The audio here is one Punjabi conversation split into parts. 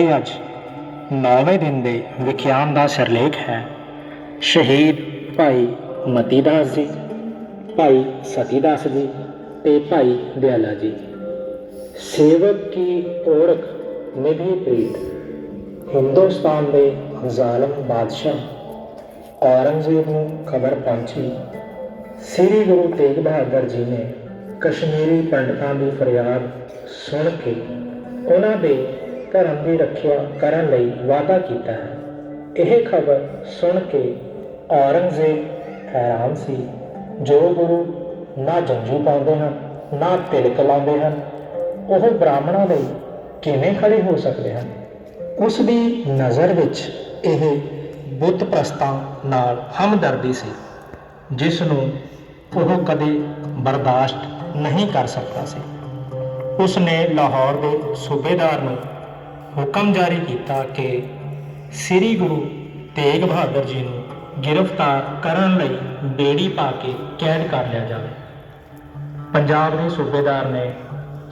ਇਹ ਅੱਜ ਨੌਵੇਂ ਦਿਨ ਦੇ ਵਿਖਿਆਨ ਦਾ ਸਿਰਲੇਖ ਹੈ। ਸ਼ਹੀਦ ਭਾਈ ਮਤੀਦਾਸ ਜੀ, ਭਾਈ ਸਤੀਦਾਸ ਜੀ ਤੇ ਭਾਈ ਦਿਆਲਾ ਜੀ। ਸੇਵਕ ਕੀ ਓਰਖ ਨਿਧੀ ਪ੍ਰੀਤ। ਹਿੰਦੁਸਤਾਨ ਦੇ ਜ਼ਾਲਮ ਬਾਦਸ਼ਾਹ। ਔਰੰਗਜ਼ੇਬ ਨੂੰ ਖਬਰ ਪਹੁੰਚੀ। ਸ੍ਰੀ ਗੁਰੂ ਤੇਗ ਬਹਾਦਰ ਜੀ ਨੇ ਕਸ਼ਮੀਰੀ ਪੰਡਤਾਂ ਦੀ ਫਰਿਆਦ ਸੁਣ ਕੇ ਉਹਨਾਂ ਦੇ ਧਰਮ ਦੀ ਰੱਖਿਆ ਕਰਨ ਲਈ ਵਾਅਦਾ ਕੀਤਾ ਹੈ। ਇਹ ਖਬਰ ਸੁਣ ਕੇ ਔਰੰਗਜ਼ੇਬ ਹੈਰਾਨ ਸੀ। ਜੋ ਗੁਰੂ ਨਾ ਜੰਜੂ ਪਾਉਂਦੇ ਹਨ, ਨਾ ਤਿਲਕ ਲਾਉਂਦੇ ਹਨ, ਉਹ ਬ੍ਰਾਹਮਣਾਂ ਲਈ ਕਿਵੇਂ ਖੜੇ ਹੋ ਸਕਦੇ ਹਨ? ਉਸ ਦੀ ਨਜ਼ਰ ਵਿੱਚ ਇਹ ਬੁੱਤ ਪ੍ਰਸਤਾਂ ਨਾਲ ਹਮਦਰਦੀ ਸੀ, ਜਿਸ ਨੂੰ ਉਹ ਕਦੇ ਬਰਦਾਸ਼ਤ ਨਹੀਂ ਕਰ ਸਕਦਾ ਸੀ। ਉਸ ਨੇ ਲਾਹੌਰ ਦੇ ਸੂਬੇਦਾਰ ਨੂੰ ਹੁਕਮ ਜਾਰੀ ਕੀਤਾ ਕਿ ਸ੍ਰੀ ਗੁਰੂ ਤੇਗ ਬਹਾਦਰ ਜੀ ਨੂੰ ਗ੍ਰਿਫਤਾਰ ਕਰਨ ਲਈ ਬੇੜੀ ਪਾ ਕੇ ਕੈਦ ਕਰ ਲਿਆ ਜਾਵੇ। ਪੰਜਾਬ ਦੇ ਸੂਬੇਦਾਰ ਨੇ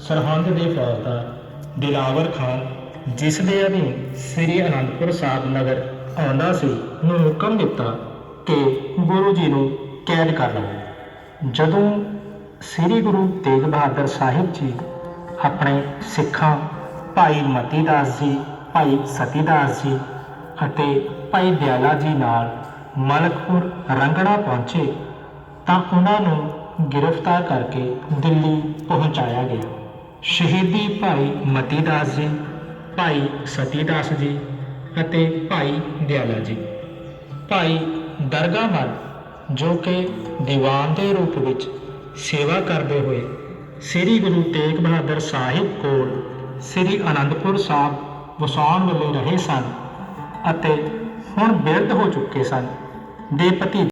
ਸਰਹੰਦ ਦੇ ਫੌਜਦਾਰ ਦਿਲਾਵਰ ਖਾਨ, ਜਿਸ ਦੇ ਅਧੀਨ ਸ੍ਰੀ ਅਨੰਦਪੁਰ ਸਾਹਿਬ ਨਗਰ ਆਉਂਦਾ ਸੀ, ਨੂੰ ਹੁਕਮ ਦਿੱਤਾ ਕਿ ਗੁਰੂ ਜੀ ਨੂੰ ਕੈਦ ਕਰ ਲਵੋ। ਜਦੋਂ ਸ੍ਰੀ ਗੁਰੂ ਤੇਗ ਬਹਾਦਰ ਸਾਹਿਬ ਜੀ ਆਪਣੇ ਸਿੱਖਾਂ ਭਾਈ ਮਤੀਦਾਸ ਜੀ, ਭਾਈ ਸਤੀਦਾਸ ਜੀ ਅਤੇ ਭਾਈ ਦਿਆਲਾ ਜੀ ਨਾਲ ਮਲਕਪੁਰ ਰੰਗੜਾ ਪਹੁੰਚੇ ਤਾਂ ਉਹਨਾਂ ਨੂੰ ਗ੍ਰਿਫਤਾਰ ਕਰਕੇ ਦਿੱਲੀ ਪਹੁੰਚਾਇਆ ਗਿਆ। ਸ਼ਹੀਦੀ ਭਾਈ ਮਤੀਦਾਸ ਜੀ, ਭਾਈ ਸਤੀਦਾਸ ਜੀ ਅਤੇ ਭਾਈ ਦਿਆਲਾ ਜੀ। ਭਾਈ ਦਰਗਾਹ ਮਲ, ਜੋ ਕਿ ਦੀਵਾਨ ਦੇ ਰੂਪ ਵਿੱਚ ਸੇਵਾ ਕਰਦੇ ਹੋਏ ਸ੍ਰੀ ਗੁਰੂ ਤੇਗ ਬਹਾਦਰ ਸਾਹਿਬ ਕੋਲ ਸ੍ਰੀ ਅਨੰਦਪੁਰ ਸਾਹਿਬ ਵਸਾਉਣ ਵੇਲੇ ਰਹੇ ਸਨ ਅਤੇ ਹੁਣ ਬਿਰਧ ਹੋ ਚੁੱਕੇ ਸਨ। ਦੇ ਭਤੀਜੇ